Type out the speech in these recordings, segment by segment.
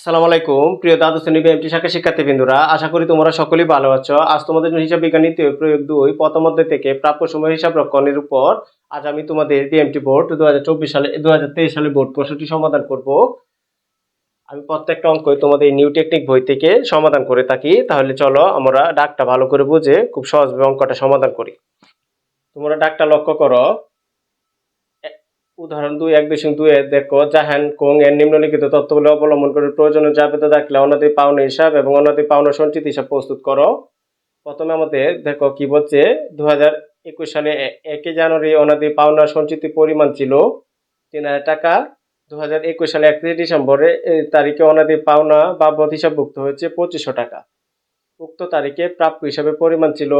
আসসালামু আলাইকুম। প্রিয় দ্বাদশ শ্রেণি বিএমটি শাখা শিক্ষার্থীবৃন্দরা, আশা করি তোমরা সকলেই ভালো আছো। আজ তোমাদের জন্য হিসাব বিজ্ঞান প্রয়োগ দুই, প্রথম অধ্যায় থেকে প্রাপ্য সময় হিসাব রক্ষণের উপর আজ আমি তোমাদের বিএমটি বোর্ড দু হাজার চব্বিশ সালে দু হাজার তেইশ সালে বোর্ড প্রশ্নটি সমাধান করব। আমি প্রত্যেকটা অঙ্কই তোমাদের নিউ টেকনিক বই থেকে সমাধান করে থাকি। তাহলে চলো আমরা ডাকটা ভালো করে বুঝে খুব সহজভাবে অঙ্কটা সমাধান করি। তোমরা ডাকটা লক্ষ্য করো। উদাহরণ দুই, এক দশমিক দুই দেখো, জাহান, কোং এর নিম্নলিখিত তথ্যগুলো অবলম্বন করে প্রয়োজনীয় জাবেদা দাখিলা অনাদি পাওনা হিসাব এবং অনাদি পাওনা সঞ্চিত হিসাব প্রস্তুত করো। প্রথমে আমাদের দেখো কি বলছে দু একুশ সালে এ- একই জানুয়ারি অনাদি পাওনা সঞ্চিতি পরিমাণ ছিল তিন হাজার টাকা। দু হাজার একুশ সালে একত্রিশ ডিসেম্বরে তারিখে অনাদি পাওনা বাবদ হিসাবভুক্ত হয়েছে পঁচিশশো টাকা। উক্ত তারিখে প্রাপ্য হিসাবে পরিমাণ ছিল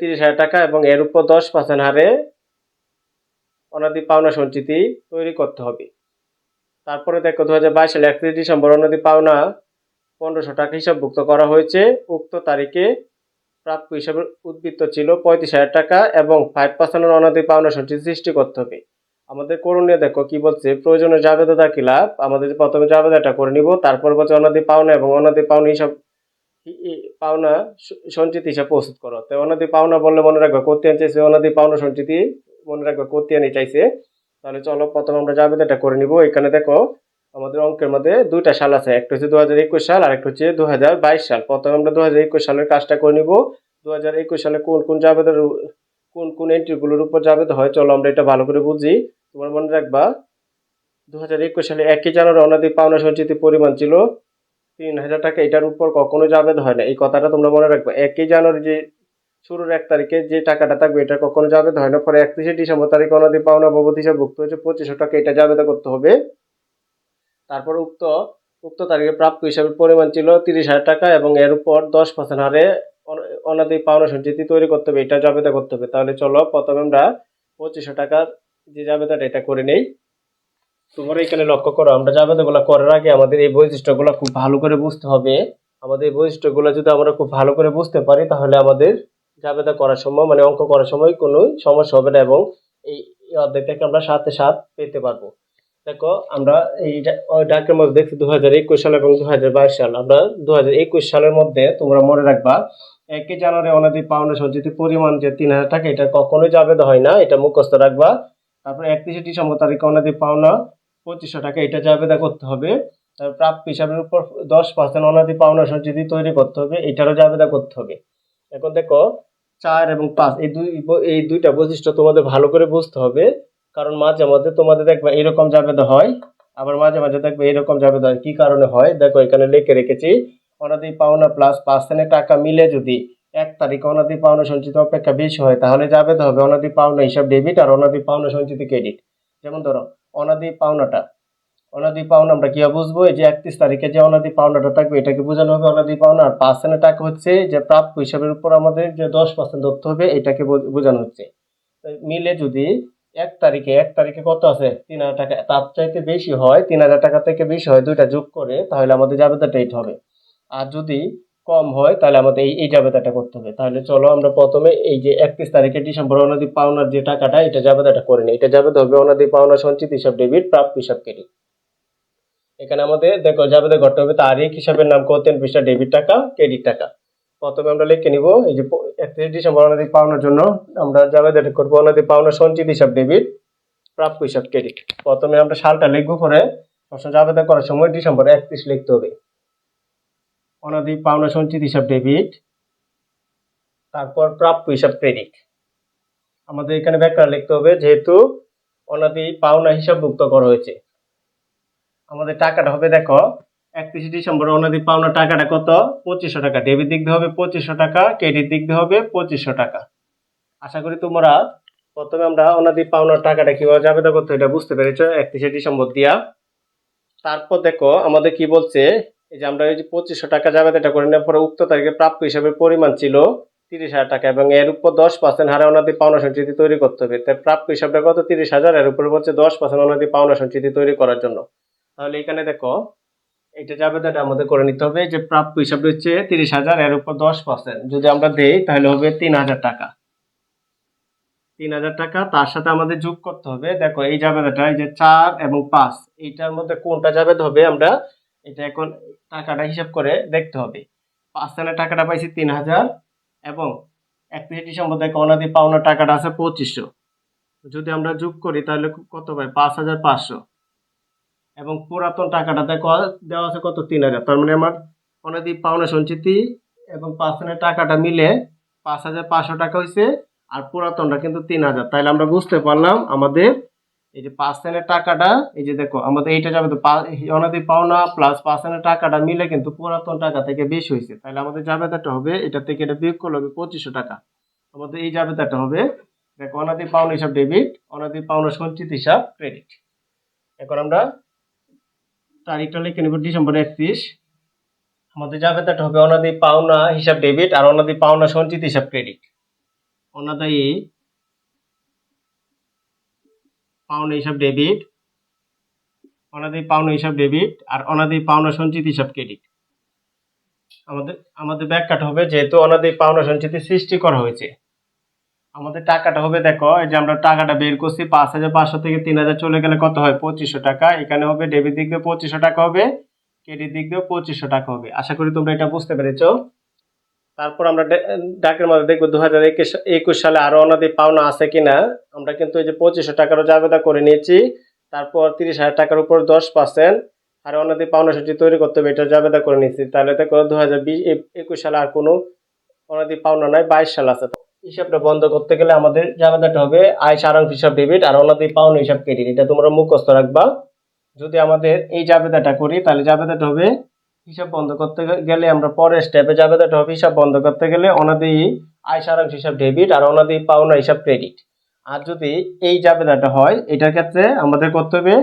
তিরিশ হাজার টাকা এবং এর উপর দশ পার্সেন্ট হারে অনাদি পাওনা সঞ্চিতি তৈরি করতে হবে। তারপরে দেখো দু হাজার বাইশ সালে একত্রিশ ডিসেম্বর অনাদি পাওনা পনেরোশো টাকা হিসাবভুক্ত করা হয়েছে। উক্ত তারিখে প্রাপ্য হিসাবে উদ্বৃত্ত ছিল পঁয়ত্রিশ হাজার টাকা এবং ফাইভ পার্সেন্টের অনাদি পাওনা সঞ্চিতি সৃষ্টি করতে হবে। আমাদের করণীয় দেখো, কি বলছে? প্রয়োজনীয় জাবেদা দাখিলা আমাদের প্রথমে জাবেদাটা করে নিব, তারপর বলছে অনাদি পাওনা এবং অনাদি পাওনা হিসাব পাওনা সঞ্চিতি হিসাব প্রস্তুত করো। তো অনাদি পাওনা বললে মনে রাখবে, করতে চাইছে অনাদি পাওনা সঞ্চিতি মনে রাখবে করতে আনি চাইছে। তাহলে চলো, প্রথম আমরা জাবেদাটা করে নিব। এখানে দেখো, আমাদের অঙ্কের মধ্যে দুইটা সাল আছে। একটা হচ্ছে দু হাজার একুশ সাল আর একটা হচ্ছে দু হাজার বাইশ সাল। প্রথমে আমরা দু হাজার একুশ সালের কাজটা করে নিব। দু হাজার একুশ সালে কোন কোন জাবেদার কোন কোন এন্ট্রিগুলোর উপর জাবেদা হয়, চলো আমরা এটা ভালো করে বুঝি। তোমার মনে রাখবা দু হাজার একুশ সালে একই জানুয়ারি অনাদি পাওনা সঞ্চিত পরিমাণ ছিল তিন হাজার টাকা। এটার উপর কখনো জাবেদ হয় না। এই কথাটা তোমরা মনে রাখবে। একই জানুয়ারি যে শুরুর এক তারিখে যে টাকাটা থাকবে এটা কখনো জাবেদ হয় না, পরে একত্রিশে ডিসেম্বর তারিখে অনাদি পাওনা বাবদ হিসাব ভুক্ত হয়েছে, পঁচিশশো টাকা এটা জাবেদা করতে হবে। তারপর উক্ত উক্ত তারিখে প্রাপ্য হিসাবে পরিমাণ ছিল তিরিশ হাজার টাকা এবং এর উপর দশ পার্সেন্ট হারে অন- অনাদি পাওনা সঞ্চিতি তৈরি করতে হবে, এটা জাবেদা করতে হবে। তাহলে চলো, প্রথমে আমরা পঁচিশশো টাকার যে জাবেদাটা এটা করে নেই। তোমরা এখানে লক্ষ্য করো, আমরা জাবেদাগুলো করার আগে আমাদের এই বৈশিষ্ট্যগুলো খুব ভালো করে বুঝতে হবে। আমাদের এই বৈশিষ্ট্যগুলো যদি আমরা খুব ভালো করে বুঝতে পারি, তাহলে আমাদের জাবেদা করার সময় মানে অঙ্ক করার সময় কোনো সমস্যা হবে না এবং এই অধ্যায়টাকে আমরা সাথে সাথ পেতে পারব। দেখো, আমরা এই ডাকের মধ্যে দেখছি দু হাজার একুশ সাল এবং দু হাজার বাইশ সাল। আমরা দু হাজার একুশ সালের মধ্যে তোমরা মনে রাখবা একই জানুয়ারি অনাদি পাওনা সঞ্চিতি পরিমাণ যে তিন হাজার টাকা, এটা কখনোই জাবেদা হয় না, এটা মুখস্থ রাখবা। তারপরে একত্রিশে ডিসেম্বর তারিখে অনাদি পাওনা পঁচিশশো টাকা, এটা জাবেদা করতে হবে। তারপর প্রাপ্য হিসাবের উপর দশ পার্সেন্ট অনাদি পাওনা সঞ্চিতি তৈরি করতে হবে, এটারও জাবেদা করতে হবে। এখন দেখো চার এবং পাঁচ, এই দুই এই দুইটা বৈশিষ্ট্য তোমাদের ভালো করে বুঝতে হবে। কারণ মাঝে মাঝে তোমাদের দেখবে এরকম জাবেদা হয়, আবার মাঝে মাঝে দেখবে এরকম জাবেদা হয়। কি কারণে হয়? দেখো, এখানে লিখে রেখেছি, অনাদি পাওনা প্লাস পার্সেন্টের টাকা মিলে যদি এক তারিখে অনাদি পাওনা সঞ্চিত অপেক্ষা বেশি হয়, তাহলে জাবেদা হবে অনাদি পাওনা হিসাব ডেবিট আর অনাদি পাওনা সঞ্চিতি ক্রেডিট যেমন ধরো, অনাদি পাওনাটা অনাদি পাওনা, আমরা কীভাবে বুঝব, এই যে একত্রিশ তারিখে যে অনাদি পাওনাটা থাকবে, এটাকে বোঝানো হবে অনাদি পাওনা। আর পার্সেন্টের টাকা হচ্ছে যে প্রাপ্য হিসাবের উপর আমাদের যে দশ পার্সেন্ট ধরতে হবে, এটাকে বোঝানো হচ্ছে। মিলে যদি এক তারিখে এক তারিখে কত আছে? তিন হাজার টাকা। তার চাইতে বেশি হয়, তিন হাজার টাকা থেকে বেশি হয়, দুইটা যোগ করে, তাহলে আমাদের জাবেদাটা এইট হবে। আর যদি কম হয়, তাহলে আমাদের এই এই জাবেদাটা করতে হবে। তাহলে চলো আমরা প্রথমে এই যে একত্রিশ তারিখে ডিসেম্বর অনাদি পাওনার যে টাকাটা, এটা জাবেদাটা করে নিই। এটা জাবেদা হবে অনাদি পাওনা সঞ্চিত হিসাব, ডেবিট, প্রাপ্য হিসাব, ক্রেডিট। এখানে আমাদের, দেখো জাবেদা করতে হবে তারিখ হিসাবের নাম করতেন পৃষ্ঠা ডেবিট টাকা ক্রেডিট টাকা। প্রথমে আমরা লিখে নিব, এই যে একত্রিশ ডিসেম্বর অনাদি পাওনার জন্য আমরা জাবেদাটা করব অনাদি পাওনা, সঞ্চিত হিসাব ডেবিট প্রাপ্য হিসাব ক্রেডিট প্রথমে আমরা সালটা লিখব পরে, প্রশ্ন জাবেদা করার সময় ডিসেম্বর একত্রিশ লিখতে হবে। অনাদি পাওনা, সঞ্চিত হিসাব ডেবিট তারপর প্রাপ্য হিসাব ক্রেডিট আমাদের এখানে ব্যাখ্যা লিখতে হবে, যেহেতু অনাদি পাওনা হিসাবভুক্ত করা হয়েছে। আমাদের টাকাটা হবে দেখো, একত্রিশে ডিসেম্বর অনাদি পাওনা টাকাটা কত? পঁচিশশো টাকা। ডেবিট দিক দিয়ে হবে পঁচিশশো টাকা, ক্রেডিট দিক দিয়ে হবে পঁচিশশো টাকা। আশা করি তোমরা প্রথমে আমরা অনাদি পাওনার টাকাটা কীভাবে যাবে করতে এটা বুঝতে পেরেছ, একত্রিশে ডিসেম্বর দিয়া। তারপর দেখো, আমাদের কি বলছে, এই যে আমরা এই যে পঁচিশশো টাকা জাবেদাটা করে নেওয়ার পরে উক্ত তারিখে প্রাপ্য হিসাবে পরিমাণ ছিল তিরিশ হাজার টাকা এবং এর উপর দশ পার্সেন্ট হারে অনাদি পাওনা সঞ্চিতি তৈরি করতে হবে। তাই প্রাপ্য হিসাবটা কত? তিরিশ হাজার, এর উপরে বলছে দশ পার্সেন্ট অনাদি পাওনা সঞ্চিতি তৈরি করার জন্য। তাহলে এখানে দেখো এটা জাবেদাটা আমাদের করে নিতে হবে, যে প্রাপ্য হিসাবে হচ্ছে তিরিশ হাজার, এর উপর দশ পার্সেন্ট যদি আমরা দেই, তাহলে হবে তিন হাজার টাকা। তিন হাজার টাকা, তার সাথে আমাদের যোগ করতে হবে, দেখো এই জাবেদাটা এই যে চার এবং পাঁচ, এইটার মধ্যে কোনটা জাবেদ হবে আমরা, এটা এখন টাকাটা হিসাব করে দেখতে হবে। পাঁচ সেন্টের টাকাটা পাইছি তিন হাজার, এবং একত্রিশে ডিসেম্বর থেকে অনাদি পাওনা টাকাটা আছে পঁচিশশো। যদি আমরা যোগ করি, তাহলে কত পাই? পাঁচ হাজার পাঁচশো। এবং পুরাতন টাকাটা দেখো, দেওয়া আছে কত? তিন হাজার। তার মানে আমার অনাদি পাওনা সঞ্চিতি এবং পাঁচ সেন্টের টাকাটা মিলে পাঁচ হাজার পাঁচশো টাকা হয়েছে আর পুরাতনটা কিন্তু তিন হাজার। তাহলে আমরা বুঝতে পারলাম আমাদের এই যে পার্সেন্টের টাকাটা, এই যে দেখো, আমাদের এইটা যাবে তো অনাদি পাওনা প্লাস পার্সেন্টের টাকাটা মিলে কিন্তু পুরাতন টাকা থেকে বেশি হয়েছে তাহলে আমাদের জাবেদাটা হবে, এটা থেকে এটা বিয়োগ করলে হবে পঁচিশশো টাকা। আমাদের এই জাবেদাটা হবে, দেখো অনাদি পাওনা হিসাব ডেবিট অনাদি পাওনা সঞ্চিত হিসাব ক্রেডিট এখন আমরা তারিখটা লিখে নেব, ডিসেম্বর একত্রিশ। আমাদের জাবেদাটা হবে, অনাদি পাওনা হিসাব ডেবিট আর অনাদি পাওনা সঞ্চিত হিসাব ক্রেডিট অনাদায়ী পাওনা হিসাব ডেবিট অনাদি পাওনা হিসাব ডেবিট আর অনাদি পাওনা সঞ্চিত হিসাব ক্রেডিট আমাদের আমাদের ব্যাখ্যাটা হবে, যেহেতু অনাদি পাওনা সঞ্চিতি সৃষ্টি করা হয়েছে। আমাদের টাকাটা হবে দেখো, এই যে আমরা টাকাটা বের করছি পাঁচ হাজার পাঁচশো থেকে তিন হাজার চলে গেলে কত হয়? পঁচিশশো টাকা। এখানে হবে ডেবিট দিক দিয়ে পঁচিশশো টাকা হবে ক্রেডিট দিক দিয়েও পঁচিশশো টাকা হবে। আশা করি তোমরা এটা বুঝতে পেরেছ। তারপর আমরা ডাকের মধ্যে দেখব দু হাজার একুশ সালে আরও অনাদি পাওনা আছে কিনা। আমরা কিন্তু এই যে পঁচিশশো টাকারও জাবেদা করে নিয়েছি। তারপর তিরিশ হাজার টাকার উপর দশ পার্সেন্ট আর অনাদি পাওনা সূচি তৈরি করতে হবে এটা জাবেদা করে নিয়েছি। তাহলে দেখো দু হাজার বিশ, একুশ সালে আর কোনো অনাদি পাওনা নাই, বাইশ সাল আছে। হিসাবটা বন্ধ করতে গেলে আমাদের জাবেদাটা হবে আয় সারাংশ হিসাব ডেবিট আর অনাদি পাওনা হিসাব ক্রেডিট এটা তোমরা মুখস্থ রাখবা। যদি আমাদের এই জাবেদাটা করি, তাহলে জাবেদাটা হবে হিসাব বন্ধ করতে গেলে আমরা পরের স্টেপে জাবেদাটা হবে হিসাব বন্ধ করতে গেলে অনাদি আয় সারাংশ হিসাব ডেবিট আর অনাদি পাওনা হিসাব ক্রেডিট আর যদি এই জাবেদাটা হয়, এটার ক্ষেত্রে আমাদের করতে হবে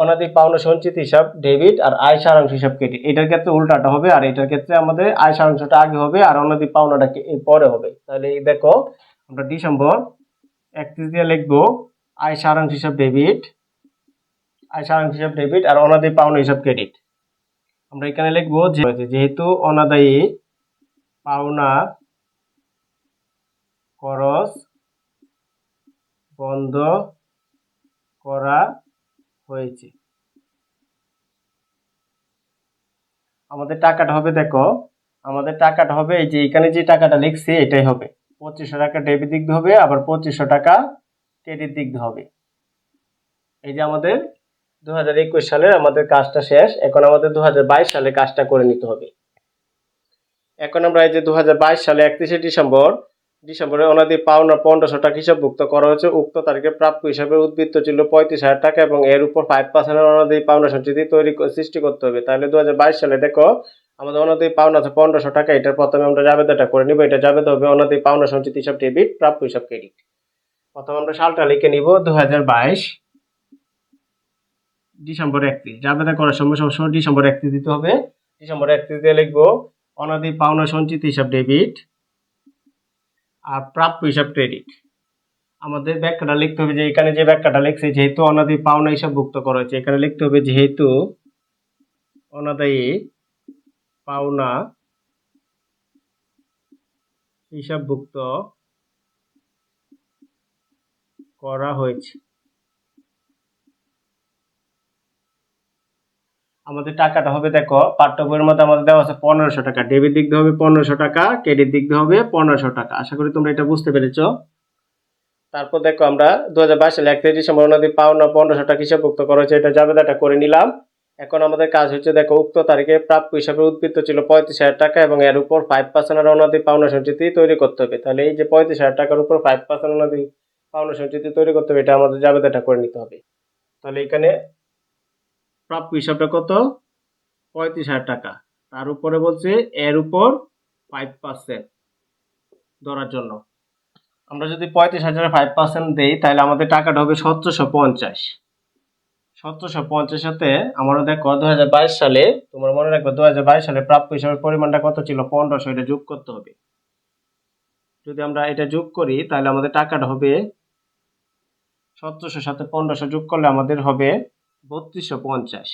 অনাদি পাওনা সঞ্চিত হিসাব, ডেবিট আর আয় সারাংশ হিসাব ক্রেডিট এটার ক্ষেত্রে উল্টাটা হবে আর এটার ক্ষেত্রে আমাদের আয় সারাংশটা আগে হবে আর অনাদি পাওনাটা পরে হবে। তাহলে এই দেখো, আমরা ডিসেম্বর একত্রিশ দিয়ে লিখব আয় সারাংশ হিসাব, ডেবিট, আয় সারাংশ হিসাব, ডেবিট আর অনাদি পাওনা হিসাব, ক্রেডিট। আমরা এখানে লিখব যেহেতু অনাদায়ী পাওনা খরচ বন্ধ করা হয়েছে। আমাদের টাকাটা হবে, দেখো, আমাদের টাকাটা হবে, এই যে এখানে যে টাকাটা লিখছি, এটাই হবে। পঁচিশশো টাকা ডেবিট দিক হবে, আবার পঁচিশশো টাকা ক্রেডিট দিক হবে। এই যে আমাদের দু হাজার একুশ সালের আমাদের কাজটা শেষ, এখন আমাদের দু হাজার বাইশ সালে কাজটা করে নিতে হবে। এখন আমরা এই যে দু হাজার বাইশ সালে একত্রিশে ডিসেম্বর ডিসেম্বরে অনাদি পাওনা পনেরোশো টাকা হিসাবভুক্ত করা হয়েছে। উক্ত তারিখে প্রাপ্য হিসাবে উদ্বৃত্ত ছিল পঁয়ত্রিশ হাজার টাকা এবং এর উপর ফাইভ পার্সেন্ট অনাদি পাওনা সঞ্চিতি তৈরি সৃষ্টি করতে হবে। তাহলে দু হাজার বাইশ সালে দেখো, আমাদের অনাদি পাওনা আছে পনেরোশো টাকা। এটার প্রথমে আমরা জাবেদাটা করে নিব। এটা জাবেদা হবে অনাদি পাওনা সঞ্চিত হিসাব ডেবিট, প্রাপ্য হিসাব ক্রেডিট। প্রথমে আমরা সালটা লিখে নিব। দু হাজার বাইশ ডিসেম্বর একত্রিশ। জাবেদা করার সময় সবসময় ডিসেম্বর একত্রিশ দিতে হবে। ডিসেম্বর একত্রিশ দিয়ে লিখব অনাদি পাওনা সঞ্চিত হিসাব ডেবিট। আর প্রাপ্য হিসাব ক্রেডিট আমাদের ব্যাখ্যাটা লিখতে হবে যে এখানে যে ব্যাখ্যাটা লিখছে, যেহেতু অনাদি পাওনা হিসাব ভুক্ত করা হয়েছে, এখানে লিখতে হবে যেহেতু অনাদায়ী পাওনা হিসাবভুক্ত করা হয়েছে। আমাদের টাকাটা হবে, দেখো পাঠ্য বইয়ের মধ্যে আমাদের দেওয়া আছে পনেরোশো টাকা। ডেবিট দিক হবে পনেরোশো টাকা ক্রেডিট দিক হবে পনেরোশো টাকা। আশা করি তোমরা এটা বুঝতে পেরেছ। তারপর দেখো আমরা দু হাজার বাইশ সালে একত্রিশ ডিসেম্বর ওনাদের পাওনা পনেরোশো টাকা হিসাবভুক্ত করা হয়েছে, এটা জাবেদাটা করে নিলাম। এখন আমাদের কাজ হচ্ছে, দেখো, উক্ত তারিখে প্রাপ্য হিসাবে উদ্বৃত্ত ছিল পঁয়ত্রিশ হাজার টাকা এবং এর উপর ফাইভ পার্সেন্ট অনাদি পাওনা সঞ্চিতি তৈরি করতে হবে। তাহলে এই যে পঁয়ত্রিশ হাজার টাকার উপর ফাইভ পার্সেন্ট অনাদি পাওনা সঞ্চিতি তৈরি করতে হবে, এটা আমাদের জাবেদাটা করে নিতে হবে। তাহলে এখানে প্রাপ্য হিসাবটা কত? পঁয়ত্রিশ হাজার টাকা। তার উপরে বলছে এর উপর ফাইভ পার্সেন্ট ধরার জন্য। আমরা যদি পঁয়ত্রিশ হাজারে ফাইভ পার্সেন্ট দিই, তাহলে আমাদের টাকাটা হবে সতেরোশো পঞ্চাশ। সতেরোশো পঞ্চাশতে আমরা দেখো দু হাজার বাইশ সালে, তোমার মনে রাখবে দু হাজার বাইশ সালে প্রাপ্য হিসাবের পরিমাণটা কত ছিল? পনেরোশো, এটা যোগ করতে হবে। যদি আমরা এটা যোগ করি, তাহলে আমাদের টাকাটা হবে সতেরোশোর সাথে পনেরোশো যোগ করলে আমাদের হবে বত্রিশশো পঞ্চাশ।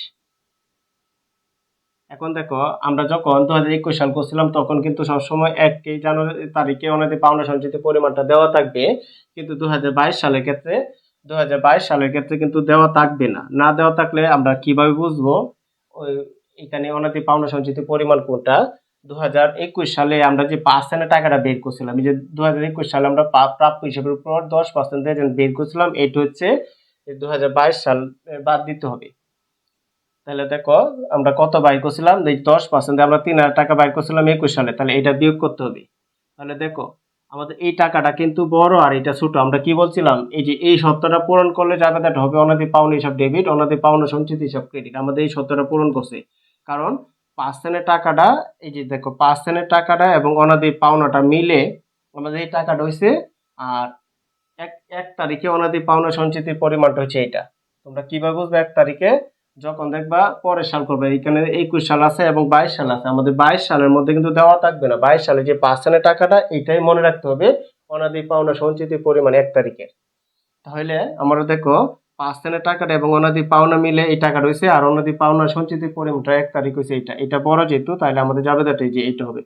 এখন দেখো, আমরা যখন দু হাজার একুশ সাল করছিলাম, তখন কিন্তু সবসময় একই জানুয়ারি তারিখে ওনাদের পাওনা সঞ্চিত পরিমাণটা দেওয়া থাকবে। কিন্তু দু হাজার বাইশ সালের ক্ষেত্রে দু হাজার বাইশ সালের ক্ষেত্রে কিন্তু দেওয়া থাকবে না। না দেওয়া থাকলে আমরা কীভাবে বুঝব? ওই এখানে অনাদি পাওনা সঞ্চিত পরিমাণ কোনটা? দু হাজার একুশ সালে আমরা যে পার্সেন্টের টাকাটা বের করছিলাম, এই যে দু হাজার একুশ সালে আমরা প্রাপ্য হিসেবে উপর দশ পার্সেন্ট বের করছিলাম, এইটা হচ্ছে দু হাজার বাইশ সাল বাদ দিতে হবে। তাহলে দেখো, আমরা কত বাইর করছিলাম? এই দশ পার্সেন্ট আমরা তিন হাজার টাকা বাইর করছিলাম একুশ সালে, তাহলে এটা বিয়োগ করতে হবে। তাহলে দেখো, আমাদের এই টাকাটা কিন্তু বড় আর এটা ছোট। আমরা কি বলছিলাম? এই যে এই সত্যটা পূরণ করলে that হবে, অনাদি পাওনা হিসাব ডেবিট অনাদি পাওনা সঞ্চিত হিসাব ক্রেডিট আমাদের এই সত্যটা পূরণ করছে। কারণ পার্সেন্টের টাকাটা, এই যে দেখো পার্সেন্টের টাকাটা এবং অনাদি পাওনাটা মিলে আমাদের এই টাকাটা হয়েছে আর এক এক তারিখে অনাদি পাওনা সঞ্চিতির পরিমাণটা হচ্ছে এইটা। তোমরা কীভাবে বুঝবে এক তারিখে? যখন দেখবা পরের সাল করবে। এখানে একুশ সাল আছে এবং বাইশ সাল আছে। আমাদের বাইশ সালের মধ্যে কিন্তু দেওয়া থাকবে না। বাইশ সালে যে পার্সেন্টের টাকাটা, এটাই মনে রাখতে হবে অনাদি পাওনা সঞ্চিতির পরিমাণ এক তারিখের তাহলে আমরা দেখো পার্সেন্টের টাকাটা এবং অনাদি পাওনা মিলে এই টাকা রয়েছে আর অনাদি পাওনা সঞ্চিতির পরিমাণটা এক তারিখ হয়েছে এটা এটা বড় যেহেতু, তাহলে আমাদের জাবেদাটা যে এইটা হবে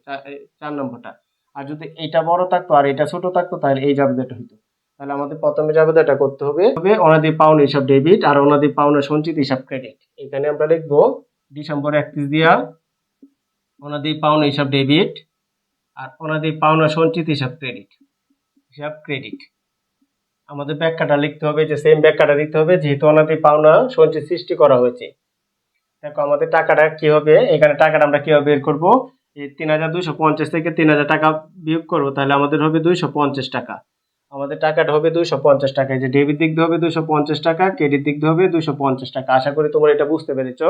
চার নম্বরটা। আর যদি এটা বড় থাকতো আর এটা ছোট থাকতো, তাহলে এই জাবেদাটা হইতো। তাহলে আমাদের প্রথমে জাবেদাটা করতে হবে। হবে অনাদি পাওনা হিসাব ডেবিট আর অনাদি পাওনা সঞ্চিত হিসাব ক্রেডিট এখানে আমরা লিখব ডিসেম্বর একত্রিশ দিয়া অনাদি পাওনা হিসাব ডেবিট আর অনাদি পাওনা সঞ্চিত হিসাব ক্রেডিট হিসাব ক্রেডিট আমাদের ব্যাখ্যাটা লিখতে হবে, যে সেম ব্যাখ্যাটা দিতে হবে, যেহেতু অনাদি পাওনা সঞ্চিত সৃষ্টি করা হয়েছে। দেখো, আমাদের টাকাটা কি হবে? এখানে টাকাটা আমরা কীভাবে বের করব? এই তিন হাজার দুইশো পঞ্চাশ থেকে তিন হাজার টাকা বিয়োগ করব, তাহলে আমাদের হবে দুইশো পঞ্চাশ টাকা। আমাদের টাকাটা হবে দুইশো পঞ্চাশ টাকা যে ডেবিট দিক হবে দুইশো পঞ্চাশ টাকা ক্রেডিট দিক হবে দুইশো পঞ্চাশ টাকা। আশা করি তোমরা এটা বুঝতে পেরেছ।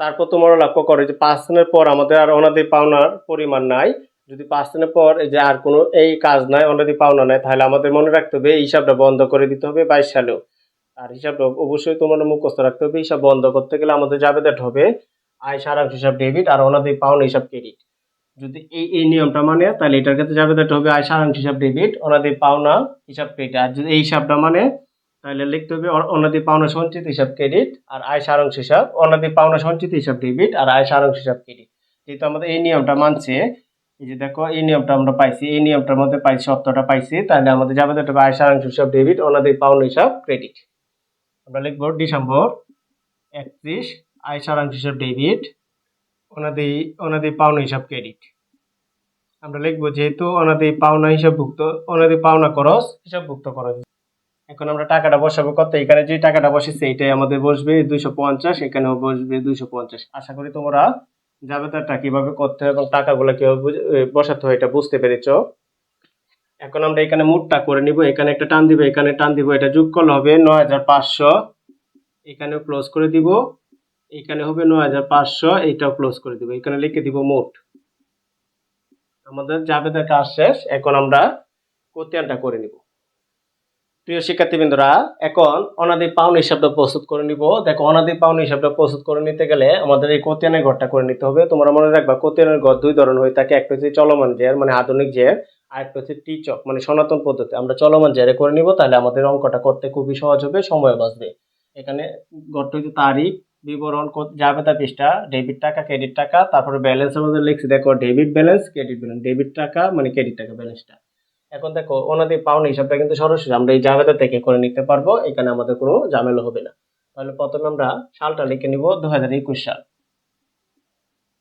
তারপর তোমরা লক্ষ্য করো যে পাঁচ দিনের পর আমাদের আর অনাদি পাওনার পরিমাণ নাই। যদি পাঁচ দিনের পর এই যে আর কোনো এই কাজ নাই, অনাদি পাওনা নাই, তাহলে আমাদের মনে রাখতে হবে এই হিসাবটা বন্ধ করে দিতে হবে বাইশ সালেও। আর হিসাবটা অবশ্যই তোমার মুখস্থ রাখতে হবে হিসাব বন্ধ করতে গেলে আমাদের যাবে দ্যাট হবে আয়, সারাংশ হিসাব ডেবিট আর অনাদি পাওনা হিসাব ক্রেডিট যদি এই এই নিয়মটা মানে তাহলে এটার ক্ষেত্রে যাবে দ্যাট হবে, আয় সারাংশ হিসাব ডেবিট অনাদি পাওনা হিসাব ক্রেডিট আর যদি এই হিসাবটা মানে তাহলে লিখতে হবে অনাদি পাওনা সঞ্চিত হিসাব ক্রেডিট আর আয় সারাংশ হিসাব, অনাদি পাওনা সঞ্চিত হিসাব ডেবিট আর আয় সারাংশ হিসাব ক্রেডিট যেহেতু আমাদের এই নিয়মটা মানছে, এই যে দেখো, এই নিয়মটা আমরা পাইছি, এই নিয়মটার মধ্যে পাইছি সত্যটা পাইছি, তাহলে আমাদের যাবে হবে, আয় সারাংশ হিসাব ডেবিট অনাদি পাওনা হিসাব ক্রেডিট আমরা লিখব ডিসেম্বর একত্রিশ, আয় সারাংশ হিসাব ডেবিট অনাদি অনাদি পাওনা হিসাব ক্রেডিট আমরা লিখব যেহেতু অনাদি পাওনা হিসাবভুক্ত অনাদি পাওনা খরচ হিসাবভুক্ত খরচ এখন আমরা টাকাটা বসাবো কত? এখানে যে টাকাটা বসেছে, এটাই আমাদের বসবে দুইশো পঞ্চাশ, এখানেও বসবে দুইশো পঞ্চাশ। আশা করি তোমরা জাবেদারটা কীভাবে করতে হয় এবং টাকাগুলো কীভাবে বসাতে হয় এটা বুঝতে পেরেছ। এখন আমরা এখানে মুটটা করে নিব। এখানে একটা টান দিব, এখানে টান দিব, এটা যোগ করলে হবে নয় হাজার পাঁচশো। এখানেও ক্লোজ করে দিব। এখানে হবে নয় হাজার পাঁচশো, এইটাও ক্লোজ করে দিব। এখানে লিখে দিব মোট। আমাদের জাবেদার কাজ শেষ। এখন আমরা কোতিয়ানটা করে নিব। প্রিয় শিক্ষার্থীবৃন্দরা, এখন অনাদি পাউন হিসাবটা প্রস্তুত করে নিব। দেখো, অনাদি পাউন হিসাবটা প্রস্তুত করে নিতে গেলে আমাদের এই কোতিয়ানের ঘরটা করে নিতে হবে। তোমরা মনে রাখবা, কোতিয়ানের ঘর দুই ধরনের হয়ে থাকে। একটা হচ্ছে চলমান জের মানে আধুনিক জের, আর একটা হচ্ছে টিচক মানে সনাতন পদ্ধতি। আমরা চলমান জেরে করে নিব, তাহলে আমাদের অঙ্কটা করতে খুবই সহজ হবে, সময় বাঁচবে। এখানে ঘরটা হচ্ছে তারিখ বিবরণ কত- জাবেদা পৃষ্ঠা ডেবিট টাকা ক্রেডিট টাকা, তারপরে ব্যালেন্স আমাদের লিখছি, দেখো debit balance credit balance debit টাকা মানে ক্রেডিট টাকা ব্যালেন্সটা এখন দেখো, ওনাদের পাওনা হিসাবটা কিন্তু সরাসরি আমরা এই জাবেদা থেকে করে নিতে পারব, এখানে আমাদের কোনো ঝামেলা হবে না। তাহলে প্রথমে আমরা সালটা লিখে নিব দু হাজার একুশ সাল।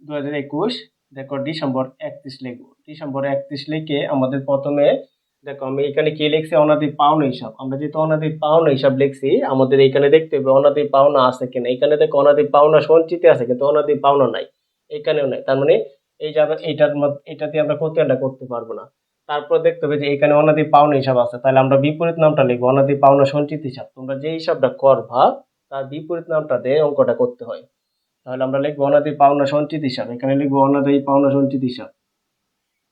দু হাজার একুশ, দেখো, ডিসেম্বর একত্রিশ লিখব। ডিসেম্বর একত্রিশ লিখে আমাদের প্রথমে দেখো, আমি এখানে কি লিখছি? অনাদি পাওনা হিসাব। আমরা যেহেতু অনাদি পাওনা হিসাব লিখছি, আমাদের এখানে দেখতে হবে অনাদি পাওনা আছে কিনা। এখানে দেখো অনাদি পাওনা সঞ্চিত আছে, কিন্তু অনাদি পাওনা নাই। এখানেও নাই। তার মানে এই এইটার মধ্যে এটাতে আমরা কোতিয়ানটা করতে পারব না। তারপর দেখতে হবে যে এখানে অনাদি পাওনা হিসাব আছে। তাহলে আমরা বিপরীত নামটা লিখব অনাদি পাওনা সঞ্চিত হিসাব। তোমরা যে হিসাবটা করবা, তার বিপরীত নামটা দিয়ে অঙ্কটা করতে হয়। তাহলে আমরা লিখব অনাদি পাওনা সঞ্চিত হিসাব। এখানে লিখব অনাদি পাওনা সঞ্চিত হিসাব।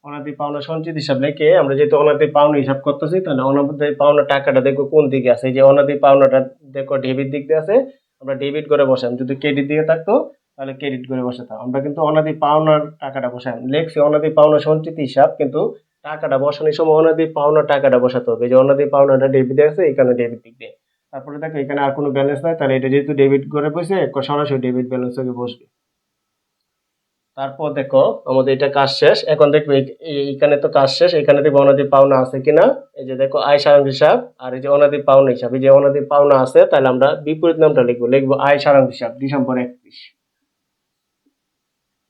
অনাদি পাওনা সঞ্চিত হিসাব লিখে আমরা যেহেতু অনাদি পাওনা হিসাব করতেছি, তাহলে অনাদি পাওনা টাকাটা দেখব কোন দিকে আছে? যে অনাদি পাওনাটা দেখো ডেবিট দিক দিয়ে আছে, আমরা ডেবিট করে বসাম। যদি ক্রেডিট দিকে থাকতো, তাহলে ক্রেডিট করে বসাতাম। আমরা কিন্তু অনাদি পাওনার টাকাটা বসাম। লেখছি অনাদি পাওনা সঞ্চিত হিসাব, কিন্তু টাকাটা বসানোর সময় অনাদি পাওনা টাকাটা বসাতে হবে। যে অনাদি পাওনাটা ডেবিট আছে, এখানে ডেবিট দিক দিয়ে। তারপরে দেখো, এখানে আর কোনো ব্যালেন্স নাই, তাহলে এটা যেহেতু ডেবিট করে বসে, সরাসরি ডেবিট ব্যালেন্স হয়ে বসবে। তারপর দেখো, আমাদের এটা কাজ শেষ। এখন দেখবে এই- এই- এখানে তো কাজ শেষ এখানে দেখব অনাদি পাওনা আছে কিনা? এই যে দেখো, আয় সারাংশ হিসাব আর এই যে অনাদি পাওনা হিসাব। এই যে অনাদি পাওনা আছে, তাহলে আমরা বিপরীত নামটা লিখব। লিখব আয় সারাংশ হিসাব, ডিসেম্বর একত্রিশ।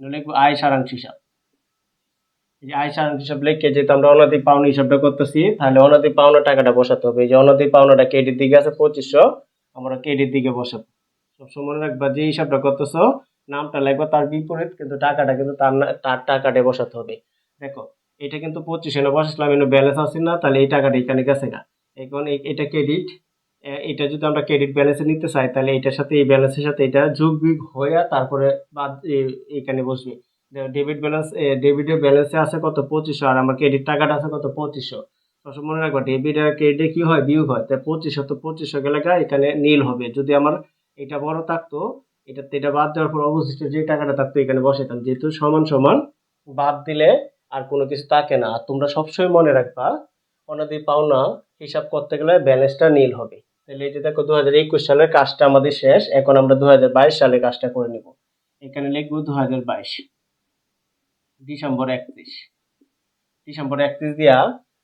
লিখব আয় সারাংশ হিসাব। এই আয় সারাংশ হিসাব লিখে যেহেতু আমরা অনাদি পাওনা হিসাবটা করতেছি, তাহলে অনাদি পাওনা টাকাটা বসাতে হবে। এই যে অনাদি পাওনাটা কেডির দিকে আছে পঁচিশশো, আমরা কেডির দিকে বসাবো। সবসময় মনে রাখবা যে হিসাবটা করতেছো নামটা লাগবে তার বিপরীত, কিন্তু টাকাটা কিন্তু তার না- তার টাকাটা বসাতে হবে। দেখো, এটা কিন্তু পঁচিশ এনে বসাইছিলাম এনে ব্যালেন্স আছে না, তাহলে এই টাকাটা এখানে গেছে না। এখন এটা ক্রেডিট এটা যদি আমরা ক্রেডিট ব্যালেন্সে নিতে চাই, তাহলে এটার সাথে, এই ব্যালেন্সের সাথে এটা যোগ বিয়োগ হয়ে তারপরে বাদ এখানে বসবে। ডেবিট ব্যালেন্স ডেবিটের ব্যালেন্সে আছে কত? পঁচিশশো, আর আমার ক্রেডিট টাকাটা আছে কত? পঁচিশশো। সবসময় মনে রাখব ডেবিট আর ক্রেডিটে কী হয়? বিয়োগ হয়। তাই পঁচিশশো, তো পঁচিশশো গেলে এখানে নীল হবে। যদি আমার এটা বড় থাকতো এটা এটা বাদ দেওয়ার পর অবশিষ্ট যে টাকাটা থাকতো এখানে বসাইতাম, যেহেতু সমান সমান বাদ দিলে আর কোনো কিছু থাকে না। আর তোমরা সবসময় মনে রাখবা অনাদি পাওনা হিসাব করতে গেলে ব্যালেন্সটা নীল হবে। তাহলে এই যে দেখো দু হাজার একুশ সালের কাজটা আমাদের শেষ, এখন আমরা দু হাজার বাইশ সালে কাজটা করে নিব। এখানে লিখব দু হাজার বাইশ, ডিসেম্বর একত্রিশ। ডিসেম্বর একত্রিশ দিয়া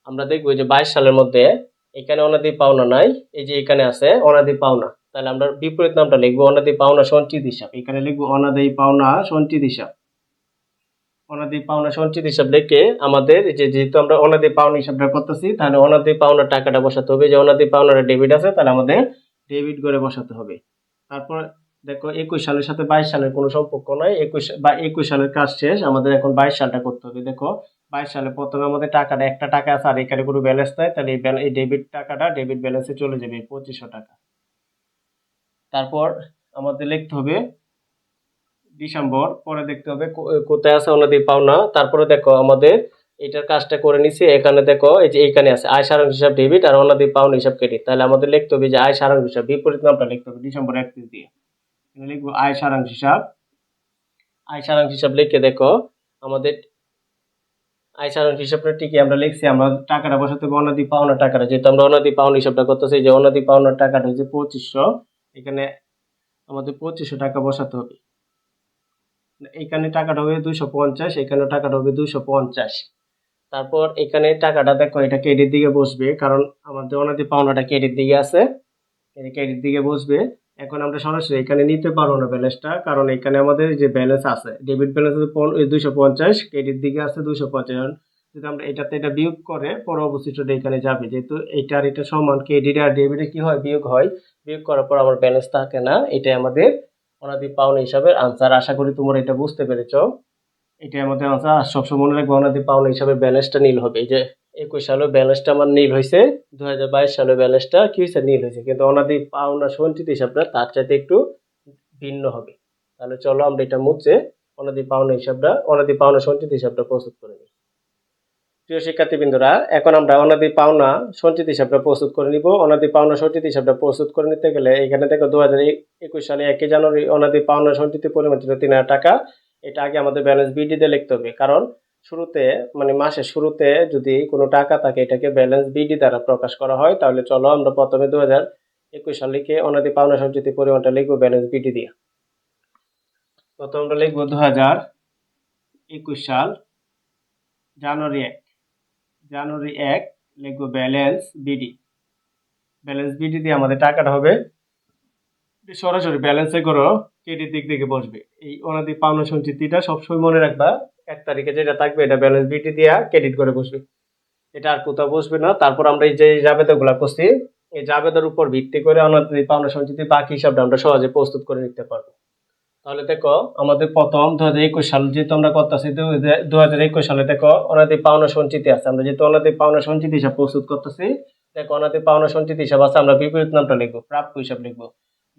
আমরা দেখব যে বাইশ সালের মধ্যে এখানে অনাদি পাওনা নাই, এই যে এখানে আছে অনাদি পাওনা। তাহলে আমরা বিপরীত নামটা লিখব অনাদি পাওনা সঞ্চিত হিসাব। এখানে লিখব অনাদি পাওনা সঞ্চিত হিসাব। অনাদি পাওনা সঞ্চিত হিসাব লিখে আমাদের যে যেহেতু আমরা অনাদি পাওনা হিসাবটা করতেছি, তাহলে অনাদি পাওনা টাকাটা বসাতে হবে। যে অনাদি পাওনার ডেবিট আছে, তাহলে আমাদের ডেবিট করে বসাতে হবে। তারপর দেখো একুশ সালের সাথে বাইশ সালের কোনো সম্পর্ক নয় একুশ বা একুশ সালের কাজ শেষ, আমাদের এখন বাইশ সালটা করতে হবে। দেখো বাইশ সালে প্রথমে আমাদের টাকাটা, একটা টাকা আছে আর এখানে কোনো ব্যালেন্স নাই, তাহলে এই ডেবিট টাকাটা ডেবিট ব্যালেন্সে চলে যাবে পঁচিশশো টাকা। তারপর আমাদের লিখতে হবে ডিসেম্বর, পরে দেখতে হবে কোথায় আছে ওনাদের পাওনা। তারপরে দেখো আমাদের এটার কাজটা করে নিছি, এখানে দেখো এই যে এখানে আছে, আয় সারাংশ হিসাব ডেবিট আর ওনাদের পাওনা হিসাব ক্রেডিট তাহলে আমাদের লিখতে হবে যে আয় সারাংশ হিসাব, বিপরীত নামটা লিখতে হবে, ডিসেম্বর একত্রিশ দিয়ে। এখানে লিখব আয় সারাংশ হিসাব। আয় সারাংশ হিসাব লিখে দেখো আমাদের আয় সারাংশ হিসাবটা ঠিকই আমরা লিখছি, আমরা টাকাটা বসাতে হবে অনাদি পাওনা টাকাটা। যেহেতু আমরা অনাদি পাওনা হিসাবটা করতেছি, যে অনাদি পাওনার টাকাটা হচ্ছে পঁচিশশো। এখানে আমাদের পঁচিশশো টাকা বসাতে হবে। এখানে টাকাটা হবে দুইশো পঞ্চাশ, এখানে টাকাটা হবে দুইশো পঞ্চাশ। তারপর এখানে টাকাটা দেখো, এটা ক্রেডিট দিকে বসবে, কারণ আমাদের অনাদি পাওনাটা ক্রেডিট দিকে আছে। এটা ক্রেডিট দিকে বসবে। এখন আমরা সরাসরি এখানে নিতে পারব না ব্যালেন্সটা, কারণ এখানে আমাদের যে ব্যালেন্স আছে, ডেবিট ব্যালেন্স আছে দুইশো পঞ্চাশ, ক্রেডিট দিকে আছে দুইশো পঞ্চাশ। যদি আমরা এটাতে এটা বিয়োগ করে পরে অবশিষ্টটা এখানে যাবে, যেহেতু এটা আর এটা সমান ক্রেডিট আর ডেবিটে কি হয়, বিয়োগ হয় বিয়োগ করার পর আমার ব্যালেন্স থাকে না, এটাই আমাদের অনাদি পাওনা হিসাবের আনসার আশা করি তোমরা এটা বুঝতে পেরেছ। এটাই আমাদের আনসার সবসময় মনে রাখব অনাদি পাওনা হিসাবে ব্যালেন্সটা নীল হবে। এই যে একুশ সালে ব্যালেন্সটা আমার নীল হয়েছে দু হাজার বাইশ সালে ব্যালেন্সটা কি হয়েছে? নীল হয়েছে। কিন্তু অনাদি পাওনা সঞ্চিত হিসাবটা তার চাইতে একটু ভিন্ন হবে। তাহলে চলো আমরা এটা মুছে অনাদি পাওনা হিসাবটা, অনাদি পাওনা সঞ্চিত হিসাবটা প্রস্তুত করে নিই। প্রিয় শিক্ষার্থীবৃন্দরা, এখন আমরা অনাদি পাওনা সঞ্চিত হিসাবটা প্রস্তুত করে নিব। অনাদি পাওনা সঞ্চিত হিসাবটা প্রস্তুত করে নিতে গেলে এখানে দেখো দু হাজার একুশ সালে একই জানুয়ারি অনাদি পাওনা সঞ্চিত পরিমাণ ছিল তিন হাজার টাকা। এটা আগে আমাদের ব্যালেন্স বিডি দিয়ে লিখতে হবে। কারণ শুরুতে মানে মাসের শুরুতে যদি কোনো টাকা থাকে, এটাকে ব্যালেন্স বিডি দ্বারা প্রকাশ করা হয়, তাহলে চলো আমরা প্রথমে দু হাজার একুশ সাল লিখে অনাদি পাওনা সঞ্চিত পরিমাণটা লিখব ব্যালেন্স বিডি দিয়ে। প্রথম আমরা লিখব দু হাজার একুশ সাল, জানুয়ারি এক। জানুয়ারি এক লিখব ব্যালেন্স বিডি ব্যালেন্স বিডি দিয়ে আমাদের টাকাটা হবে। সরাসরি ব্যালেন্সে করো ক্রেডিট দিক থেকে বসবে। এই অনাদি পাওনা সঞ্চিতিটা সবসময় মনে রাখবা, এক তারিখে যেটা থাকবে, এটা ব্যালেন্স বিটি দিয়া ক্রেডিট করে বসবে। এটা আর কোথাও বসবে না। তারপর আমরা এই যে জাবেদাগুলো করছি, এই জাবেদার উপর ভিত্তি করে অনাদি পাওনা সঞ্চিতি বাকি হিসাবটা আমরা সহজে প্রস্তুত করে নিতে পারব। তাহলে দেখো, আমাদের প্রথম দু হাজার একুশ সাল যেহেতু আমরা করতেছি দু হাজার একুশ সালে দেখো, অনাদি পাওনা সঞ্চিতি আছে। আমরা যেহেতু অনাদি পাওনা সঞ্চিতি হিসাব প্রস্তুত করতেছি, দেখো অনাদি পাওনা সঞ্চিতি হিসাব আছে, আমরা বিপরীত নামটা লিখব, প্রাপ্য হিসাব লিখব।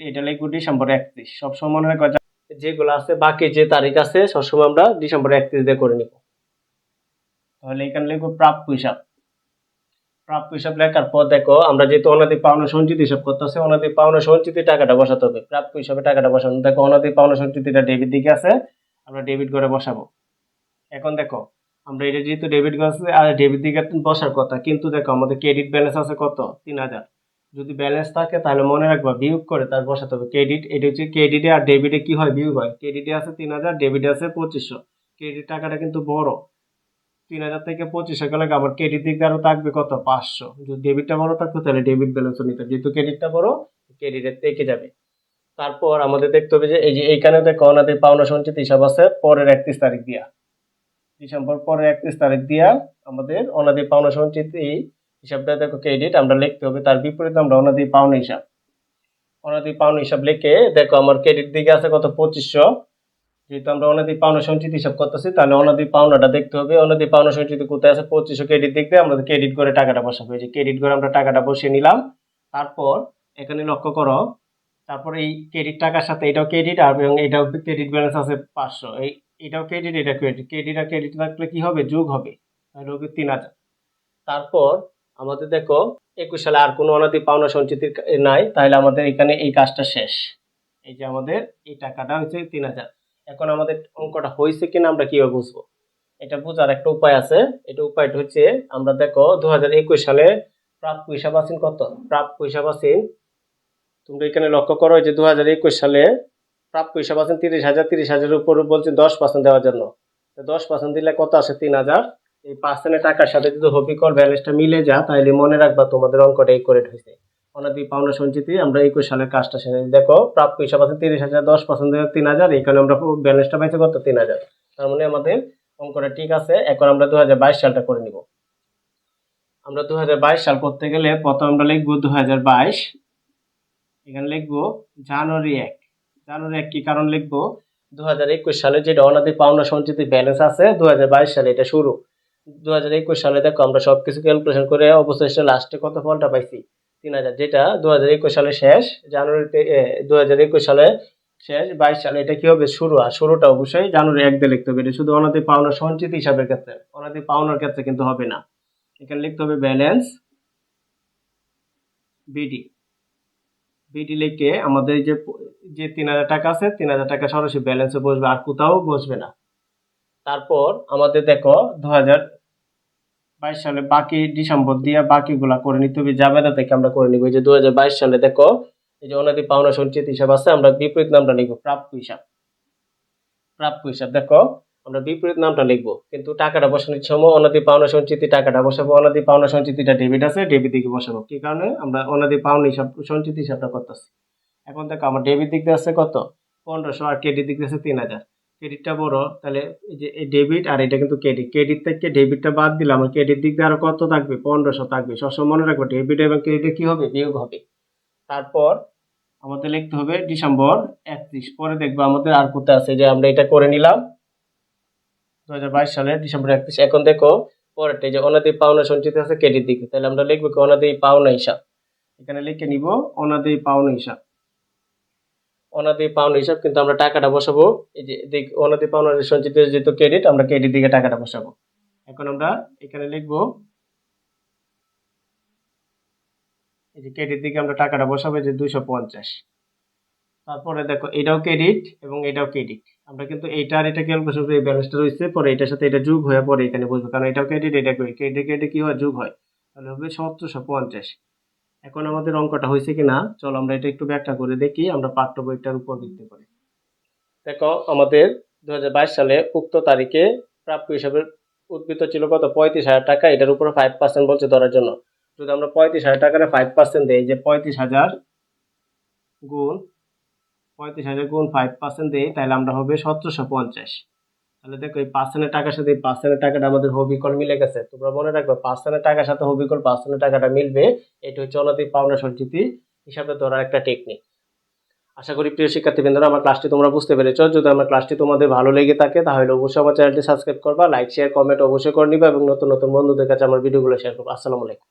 এটা লিখব ডিসেম্বর একত্রিশ। সবসময় মনে রাখবা যেগুলো আছে, বাকি যে তারিখ আছে, সবসময় আমরা ডিসেম্বর একত্রিশ দিয়ে করে নিব। তাহলে এখানে লিখব প্রাপ্য হিসাব। প্রাপ্য হিসাব লেখার পর দেখো, আমরা যেহেতু অনাদি পাওনা সঞ্চিত হিসাব করতেছি অনাদি পাওনা সঞ্চিতি টাকাটা বসাতে হবে। প্রাপ্য হিসাবে টাকাটা বসানো। দেখো অনাদি পাওনা সঞ্চিতিটা ডেবিট দিকে আছে, আমরা ডেবিট করে বসাবো। এখন দেখো, আমরা এটা যেহেতু ডেবিট আছে, আর ডেবিট দিকে বসার কথা, কিন্তু দেখো, আমাদের ক্রেডিট ব্যালেন্স আছে কত? তিন হাজার। যদি ব্যালেন্স থাকে, তাহলে মনে রাখবা, বিয়োগ করে তার বসাতে হবে। ক্রেডিট, এটা হচ্ছে ক্রেডিটে আর ডেবিটে কি হয়? বিয়োগ হয়। ক্রেডিটে আছে তিন হাজার, ডেবিটে আছে পঁচিশশো। ক্রেডিট টাকাটা কিন্তু বড়। তিন হাজার থেকে পঁচিশশো গেলে আবার ক্রেডিট দিকে আরও থাকবে কত? পাঁচশো। যদি ডেবিটটা বড় থাকতো, তাহলে ডেবিট ব্যালেন্সও নিতে। যেহেতু ক্রেডিটটা বড় ক্রেডিটের থেকে যাবে। তারপর আমাদের দেখতে হবে যে, এই যে এইখানে দেখো অনাদি পাওনা সঞ্চিত হিসাব আছে, পরের একত্রিশ তারিখ দিয়া। ডিসেম্বর পরের একত্রিশ তারিখ দিয়া আমাদের অনাদি পাওনা সঞ্চিত এই হিসাবটা দেখো ক্রেডিট আমরা লিখতে হবে। তার বিপরীতে আমরা অনাদি পাওনা হিসাব। অনাদি পাওনা হিসাব লিখে দেখো আমার ক্রেডিট দিকে আছে কত? পঁচিশশো। যেহেতু আমরা অনাদি পাওনা সঞ্চিত হিসাব করতেছি, তাহলে অনাদি পাওনাটা দেখতে হবে। অনাদি পাওনা সঞ্চিত কোথায় আছে? পঁচিশশো ক্রেডিট দিয়ে আমরা ক্রেডিট করে টাকাটা বসাবো। এই যে ক্রেডিট করে আমরা টাকাটা বসিয়ে নিলাম। তারপর এখানে লক্ষ্য করো, তারপর এই ক্রেডিট টাকার সাথে এটাও ক্রেডিট আর এবং এটাও ক্রেডিট ব্যালেন্স আছে পাঁচশো। এই এটাও ক্রেডিট এটা ক্রেডিট ক্রেডিট আর ক্রেডিট থাকলে কি হবে? যোগ হবে। তাহলে হবে তিন হাজার। তারপর আমাদের দেখো, একুশ সালে আর কোনো অনাদি পাওনা সঞ্চিতির নাই, তাহলে আমাদের এখানে এই কাজটা শেষ। এই যে আমাদের এই টাকাটা হচ্ছে তিন হাজার। এখন আমাদের অঙ্কটা হয়েছে কিনা আমরা কীভাবে বুঝব? এটা বোঝার একটা উপায় আছে। এটা উপায়টা হচ্ছে, আমরা দেখো দু হাজার একুশ সালে প্রাপ্য হিসাব আছেন কত? প্রাপ্য হিসাব আছেন তোমরা এখানে লক্ষ্য করো যে দু সালে প্রাপ্য হিসাব আছেন তিরিশ হাজার, তিরিশ হাজারের উপর বলছে দশ পার্সেন্ট দেওয়ার জন্য। দশ পার্সেন্ট দিলে কত আসে? তিন হাজার। এই পার্সেন্টের টাকার সাথে যদি হবিকল ব্যালেন্সটা মিলে যা তাহলে মনে রাখবা তোমাদের অঙ্কটা এই করে হয়েছে। অনাদি পাওনা সঞ্চিতি, আমরা একুশ সালের কাজটা শেষ দেখো প্রাপ্য হিসাব আছে তিরিশ হাজার, দশ পার্সেন্ট তিন হাজার এখানে আমরা ব্যালেন্সটা পাইছি কত? তিন হাজার। তার মানে আমাদের অঙ্কটা ঠিক আছে, এখন আমরা দু হাজার বাইশ সালটা করে নিব। আমরা দু হাজার বাইশ সাল করতে গেলে প্রথম আমরা লিখব দু হাজার বাইশ, এখানে লিখব জানুয়ারি এক। জানুয়ারি এক কি কারণ লিখব? দু হাজার একুশ সালে যেটা অনাদি পাওনা সঞ্চিত ব্যালেন্স আছে দু হাজার বাইশ সালে এটা শুরু। দু হাজার একুশ সালে দেখো আমরা সব কিছু ক্যালকুলেশন করে অবশেষে লাস্টে কত ফলটা পাইছি? তিন হাজার, যেটা দু হাজার একুশ সালে শেষ জানুয়ারিতে দু হাজার একুশ সালে শেষ, বাইশ সালে এটা কি হবে? শুরু। আর শুরুটা অবশ্যই জানুয়ারি এক দিয়ে লিখতে হবে। এটা শুধু অনাদি পাওনা সঞ্চিত হিসাবের ক্ষেত্রে, অনাদি পাওনার ক্ষেত্রে কিন্তু হবে না। এখানে লিখতে হবে ব্যালেন্স বিডি বিডি লিখে আমাদের যে যে তিন হাজার টাকা আছে, তিন হাজার টাকা সরাসরি ব্যালেন্সে বসবে, আর কোথাও বসবে না। তারপর আমাদের দেখো দু হাজার বাইশ সালে বাকি ডিসেম্বর দিয়ে বাকিগুলা করে নিতে হবে। জাবেদা থেকে আমরা করে নিব। যে দু হাজার বাইশ সালে দেখো, এই যে অনাদি পাওনা সঞ্চিত হিসাব আছে, আমরা বিপরীত নামটা লিখব, প্রাপ্য হিসাব। প্রাপ্য হিসাব দেখো, আমরা বিপরীত নামটা লিখব, কিন্তু টাকাটা বসানোর সময় অনাদি পাওনা সঞ্চিতি টাকাটা বসাবো। অনাদি পাওনা সঞ্চিতিটা ডেবিট আছে ডেবিট দিকে বসাবো। কি কারণে? আমরা অনাদি পাওনা হিসাব, সঞ্চিত হিসাবটা করতেছি। এখন দেখো, আমার ডেবিট দিক দিয়ে আছে কত? পনেরোশো আর ক্রেডিট দিক দিয়ে আছে তিন হাজার। ক্রেডিটটা বড়, তাহলে এই যে ডেবিট আর এটা কিন্তু ক্রেডিট ক্রেডিট থেকে ডেবিটটা বাদ দিলে আমার ক্রেডিট দিক দিয়ে আরও কত থাকবে? পনেরোশো থাকবে। সবসময় মনে রাখব ডেবিট এবং ক্রেডিট কি হবে? বিয়োগ হবে। তারপর আমাদের লিখতে হবে ডিসেম্বর একত্রিশ। পরে দেখব আমাদের আর কোথায় আছে, যে আমরা এটা করে নিলাম। দু হাজার বাইশ সালের ডিসেম্বর একত্রিশ। এখন দেখো, পরেরটা যে অনাদি পাওনা সঞ্চিত আছে ক্রেডিট দিকে। তাহলে আমরা লিখব কি অনাদি পাওনা হিসাব। এখানে লিখে নিব অনাদি পাওনা হিসাব। অনাদি পাওনা হিসাব কিন্তু আমরা টাকাটা বসাবো। এই যে দিক অনাদি পাওনা সঞ্চিত যেহেতু ক্রেডিট আমরা ক্রেডিট দিকে টাকাটা বসাবো। এখন আমরা এখানে লিখব, এই যে ক্রেডিট দিকে আমরা টাকাটা বসাবো যে দুইশো পঞ্চাশ। তারপরে দেখো, এটাও ক্রেডিট এবং এটাও ক্রেডিট আমরা কিন্তু এইটা আর এটা ক্যালকুলেশন করে এই ব্যালেন্সটা রয়েছে, পরে এটার সাথে এটা যোগ হয়ে পরে এখানে বসবে। কারণ এটাও ক্রেডিট এটা ক্রেডিট ক্রেডিট কি হয়? যোগ হয়। তাহলে হবে সতেরোশো পঞ্চাশ। এখন আমাদের অঙ্কটা হয়েছে কি না চলো আমরা এটা একটু ব্যাখ্যা করে দেখি, আমরা পাঠ্য বইটার উপর ভিত্তি করে। দেখো, আমাদের দু হাজার বাইশ সালে উক্ত তারিখে প্রাপ্য হিসাবে উদ্বৃত্ত ছিল কত? পঁয়ত্রিশ হাজার টাকা। এটার উপরে ফাইভ পার্সেন্ট বলছে ধরার জন্য। যদি আমরা পঁয়ত্রিশ হাজার টাকার ফাইভ পার্সেন্ট দিই, যে পঁয়ত্রিশ হাজার গুণ, পঁয়ত্রিশ হাজার গুণ ফাইভ পার্সেন্ট দিই, তাহলে আমরা হবে সতেরোশো পঞ্চাশ। তাহলে দেখো, এই পার্সেন্টের টাকার সাথে, এই পার্সেন্টের টাকাটা আমাদের হবিকল মিলে গেছে। তোমরা মনে রাখবে পার্সেন্টের টাকার সাথে হবিকল পার্সেন্টের টাকাটা মিলবে। এটা হচ্ছে অনতি পাওনা সঞ্চিতি হিসাবে ধরার একটা টেকনিক আশা করি প্রিয় শিক্ষার্থীবৃন্দরা, আমার ক্লাসটি তোমরা বুঝতে পেরেছ। যদি আমার ক্লাসটি তোমাদের ভালো লেগে থাকে, তাহলে অবশ্যই আমার চ্যানেলটি সাবস্ক্রাইব করবা লাইক শেয়ার কমেন্ট অবশ্যই করে নিবা এবং নতুন নতুন বন্ধুদের কাছে আমার ভিডিওগুলো শেয়ার করব। আসসালামু আলাইকুম।